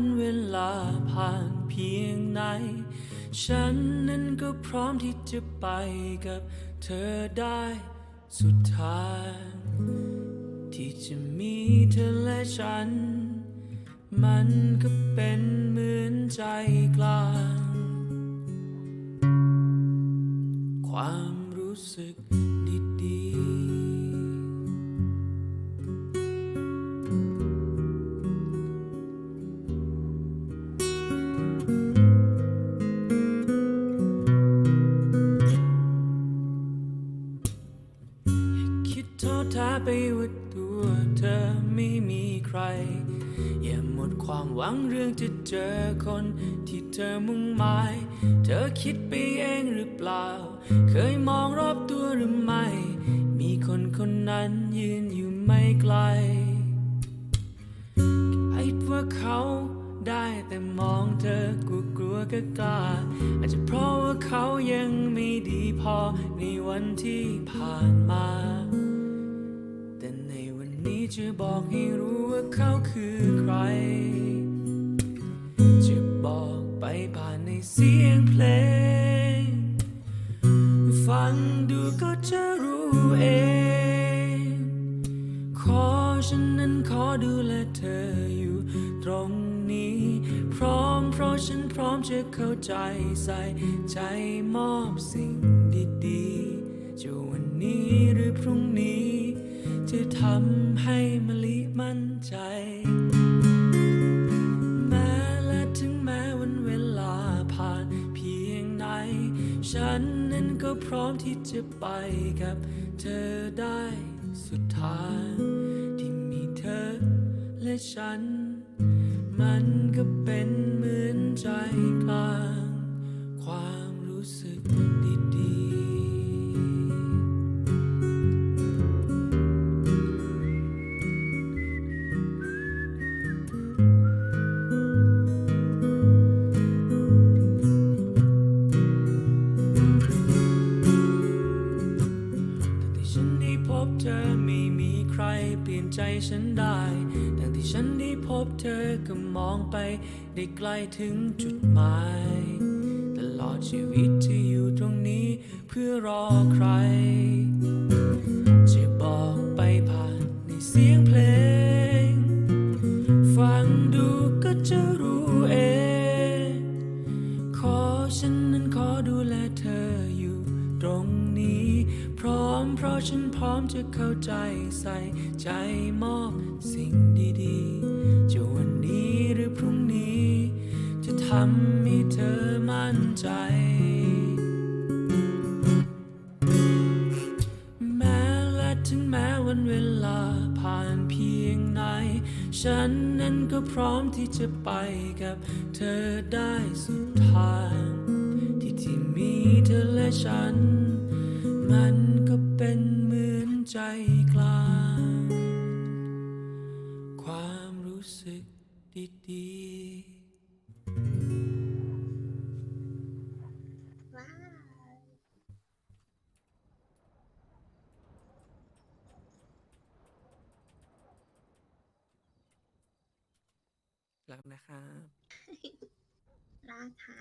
นเวลาผ่านเพียงไหน ฉันนั้นก็พร้อมที่จะไปกับเธอได้สุดทางที่จะมีเธอและฉัน มันก็เป็นเหมือนใจกลาง ความรู้สึก ทษท้าไปว่าตัวเธอไม่มีใคร อย่าหมดความหวังเรื่องจะเจอคนที่เธอมุ่งหมาย เธอคิดไปเองหรือเปล่า เคยมองรอบตัวหรือไม่ มีคนคนนั้นยืนอยู่ไม่ไกลไอ้ว่าเขาได้แต่มองเธอกลัวกลัวๆก็กล้า อาจจะเพราะว่าเขายังไม่ดีพอในวันที่ผ่านมา นี้จะบอกให้รู้ว่าเขาคือใคร จะบอกไปผ่านในเสียงเพลง ฟังดูก็จะรู้เอง ขอฉันนั้นขอดูแลเธออยู่ตรงนี้ พร้อมเพราะฉันพร้อมจะเข้าใจใส่ใจมอบสิ่งดีๆจะวันนี้ ทำให้มะลิมั่นใจ แม้และถึงแม้วันเวลาผ่านเพียงไหน ฉันนั้นก็พร้อมที่จะไปกับเธอได้สุดทางที่มีเธอและฉัน มันก็เป็นเหมือนใจกลาง ความรู้สึกดีๆ เธอไม่มีใครเปลี่ยนใจฉันได้ตั้งแต่ฉันได้พบเธอก็มองไปได้ไกลถึงจุดหมาย ตลอดชีวิตที่อยู่ตรงนี้เพื่อรอใคร เพราะฉันพร้อมจะเข้าใจใส่ใจมอบสิ่งดีๆ จะวันนี้หรือพรุ่งนี้ จะทำให้เธอมั่นใจ แม้และถึงแม้วันเวลาผ่านเพียงไหน ฉันนั้นก็พร้อมที่จะไปกับเธอได้สุดทาง ที่ที่มีเธอและฉันมัน รู้สึกดีๆว้าวรักนะครับ ราคา